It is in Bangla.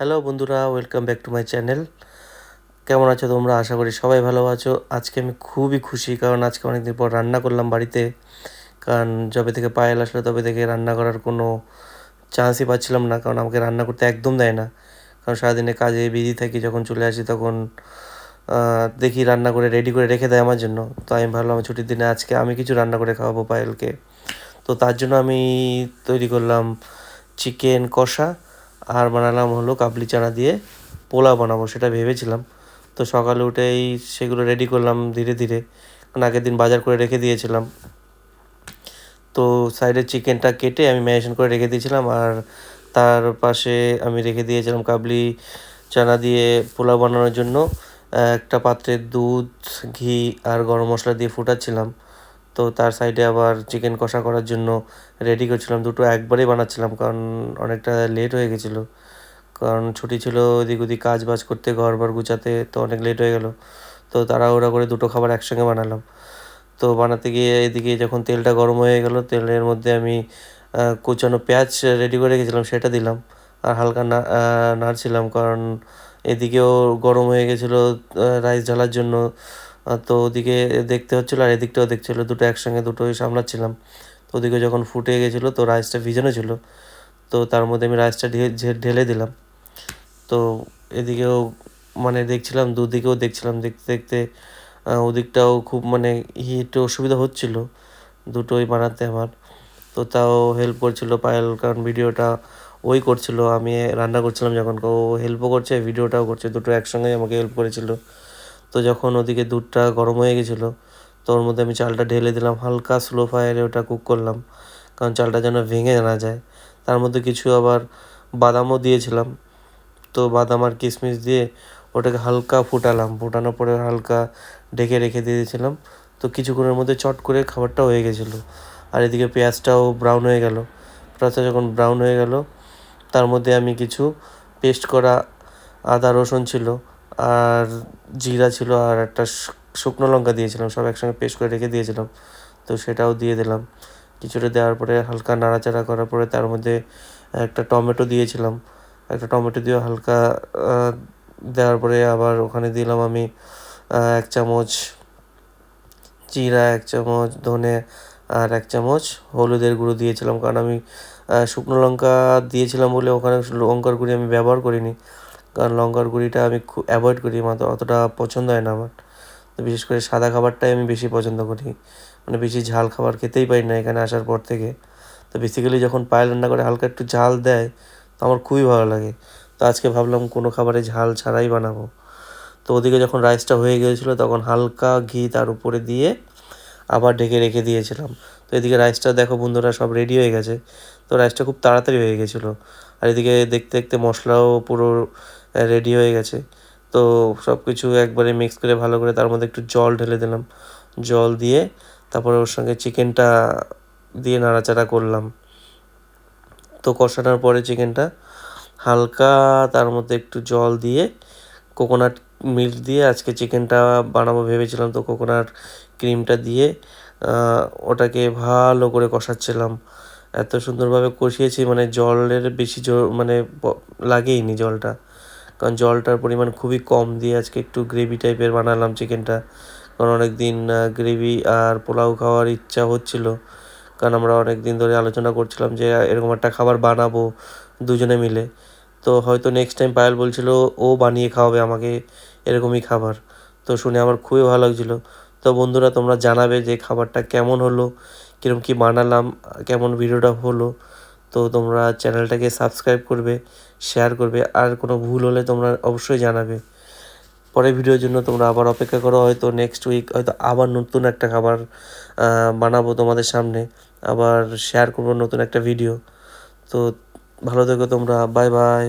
হ্যালো বন্ধুরা, welcome back to my channel. কেমন আছো তোমরা? আশা করি সবাই ভালো আছো। আজকে আমি খুবই খুশি, কারণ আজকে অনেকদিন পর রান্না করলাম বাড়িতে। কারণ যবে থেকে পায়েল আসলে, তবে থেকে রান্না করার কোনো চান্সই পাচ্ছিলাম না, কারণ আমাকে রান্না করতে একদম দেয় না। কারণ সারাদিনে কাজে বিজি থাকি, যখন চলে আসি তখন দেখি রান্না করে রেডি করে রেখে দেয় আমার জন্য। তো আমি ভাবলাম ছুটির দিনে আজকে আমি কিছু রান্না করে খাওয়াবো পায়েলকে। তো তার জন্য আমি তৈরি করলাম চিকেন কষা। আর বানালাম হলো, কাবলি চানা দিয়ে পোলাও বানাবো, সেটা ভেবেছিলাম। তো সকালে উঠেই সেগুলো রেডি করলাম ধীরে ধীরে। কারণ আগের দিন বাজার করে রেখে দিয়েছিলাম। তো সাইডে চিকেনটা কেটে আমি ম্যারিনেশন করে রেখে দিয়েছিলাম, আর তার পাশে আমি রেখে দিয়েছিলাম কাবলি চানা দিয়ে পোলাও বানানোর জন্য একটা পাত্রে দুধ, ঘি আর গরম মশলা দিয়ে ফুটাচ্ছিলাম। তো তার সাইডে আবার চিকেন কষা করার জন্য রেডি করছিলাম। দুটো একবারেই বানাচ্ছিলাম কারণ অনেকটা লেট হয়ে গেছিল। কারণ ছুটি ছিল এদিক ওদিক কাজ বাজ করতে ঘর বার গুছাতে, তো অনেক লেট হয়ে গেল। তো তাড়াহুড়া করে দুটো খাবার একসঙ্গে বানালাম। তো বানাতে গিয়ে এদিকে যখন তেলটা গরম হয়ে গেল, তেলের মধ্যে আমি কুচানো পেঁয়াজ রেডি করে রেখেছিলাম, সেটা দিলাম। আর হালকা না নাড়ছিলাম কারণ এদিকেও গরম হয়ে গেছিল রাইস ঢালার জন্য। তো ওদিকে দেখতে হচ্ছিল আর এদিকটাও দেখছিলো। দুটো একসঙ্গে দুটোই সামলাচ্ছিলাম। তো ওদিকে যখন ফুটে গেছিল, তো রাইসটা ভিজানো ছিল। তো তার মধ্যে আমি রাইসটা ঢেলে দিলাম। তো এদিকেও মানে দেখছিলাম, দুদিকেও দেখছিলাম। দেখতে দেখতে ওদিকটাও খুব মানে হিট অসুবিধা হচ্ছিল দুটোই বানাতে আমার। তো তাও হেল্প করছিল পায়েল, কারণ ভিডিওটা ওই করছিল। আমি রান্না করছিলাম যখন। ও হেল্পও করছে, ভিডিওটাও করছে। দুটো একসঙ্গেই আমাকে হেল্প করেছিল। তো যখন ওদিকে দুধটা গরম হয়ে গেছিল, তো ওর মধ্যে আমি চালটা ঢেলে দিলাম, হালকা স্লো ফায়ারে ওটা কুক করলাম, কারণ চালটা যেন ভেঙে না যায়। তার মধ্যে কিছু আবার বাদামও দিয়েছিলাম, তো বাদাম আর কিশমিশ দিয়ে ওটাকে হালকা ফুটালাম, ফুটানোর পরে হালকা ঢেকে রেখে দিয়ে দিয়েছিলাম, তো কিছুক্ষণের মধ্যে চট করে খাবারটা হয়ে গেছিল। আর এদিকে পেঁয়াজটাও ব্রাউন হয়ে গেল, পেঁয়াজটা যখন ব্রাউন হয়ে গেল, তার মধ্যে আমি কিছু পেস্ট করা আদা রসুন ছিল আর জিরা ছিল আর একটা শুকনো লঙ্কা দিয়েছিলাম, সব একসঙ্গে পেস্ট করে রেখে দিয়েছিলাম। তো সেটাও দিয়ে দিলাম। কিছুটা দেওয়ার পরে হালকা নাড়াচাড়া করার পরে তার মধ্যে একটা টমেটো দিয়েছিলাম। একটা টমেটো দিয়ে হালকা দেওয়ার পরে আবার ওখানে দিলাম আমি এক চামচ জিরা, এক চামচ ধনে আর এক চামচ হলুদের গুঁড়ো দিয়েছিলাম। কারণ আমি শুকনো লঙ্কা দিয়েছিলাম বলে ওখানে লঙ্কার গুঁড়ি আমি ব্যবহার করিনি। কারণ লঙ্কার গুঁড়িটা আমি খুব অ্যাভয়েড করি মাত্র অতটা পছন্দ হয় না আমার। তো বিশেষ করে সাদা খাবারটাই আমি বেশি পছন্দ করি। মানে বেশি ঝাল খাবার খেতেই পারি না এখানে আসার পর থেকে। তো বেসিক্যালি যখন পায়েল রান্না করে, হালকা একটু ঝাল দেয়, তো আমার খুবই ভালো লাগে। তো আজকে ভাবলাম কোনো খাবারে ঝাল ছাড়াই বানাবো। তো ওদিকে যখন রাইসটা হয়ে গিয়েছিল, তখন হালকা ঘি তার উপরে দিয়ে আবার ঢেকে রেখে দিয়েছিলাম। তো এদিকে রাইসটা দেখো বন্ধুরা সব রেডি হয়ে গেছে। তো রাইসটা খুব তাড়াতাড়ি হয়ে গেছিল। আর এদিকে দেখতে দেখতে মশলাও পুরো রেডি হয়ে গেছে। তো সব কিছু একবারে মিক্স করে ভালো করে তার মধ্যে একটু জল ঢেলে দিলাম। জল দিয়ে তারপরে ওর সঙ্গে চিকেনটা দিয়ে নাড়াচাড়া করলাম। তো কষানোর পরে চিকেনটা হালকা তার মধ্যে একটু জল দিয়ে কোকোনাট মিল্ক দিয়ে আজকে চিকেনটা বানাবো ভেবেছিলাম তো কোকোনাট ক্রিমটা দিয়ে ওটাকে ভালো করে কষাচ্ছিলাম। এত সুন্দরভাবে কষিয়েছি মানে জলের বেশি জোর মানে লাগেইনি জলটা। কারণ জলটার পরিমাণ খুবই কম দিয়ে আজকে একটু গ্রেভি টাইপের বানালাম চিকেনটা কারণ অনেক দিন গ্রেভি আর পোলাও খাওয়ার ইচ্ছা হচ্ছিল। কারণ আমরা অনেক দিন ধরে আলোচনা করছিলাম যে এরকম একটা খাবার বানাবো দুজনে মিলে। তো হয়তো নেক্সট টাইম পায়েল বলছিল, ও বানিয়ে খাওয়াবে আমাকে এরকমই খাবার। তো শুনে আমার খুবই ভালো লাগছিল। তো বন্ধুরা, তোমরা জানাবে যে খাবারটা কেমন হলো কীরকম কী বানালাম, কেমন ভিডিওটা হলো। তো তোমরা চ্যানেলটাকে সাবস্ক্রাইব করবে শেয়ার করবে, আর কোনো ভুল হলে তোমরা অবশ্যই জানাবে। পরের ভিডিওর জন্য তোমরা আবার অপেক্ষা করো, হয়তো নেক্সট উইক হয়তো আবার নতুন একটা খাবার বানাবো তোমাদের সামনে। আবার শেয়ার করব নতুন একটা ভিডিও তো ভালো থেকো তোমরা বাই বাই।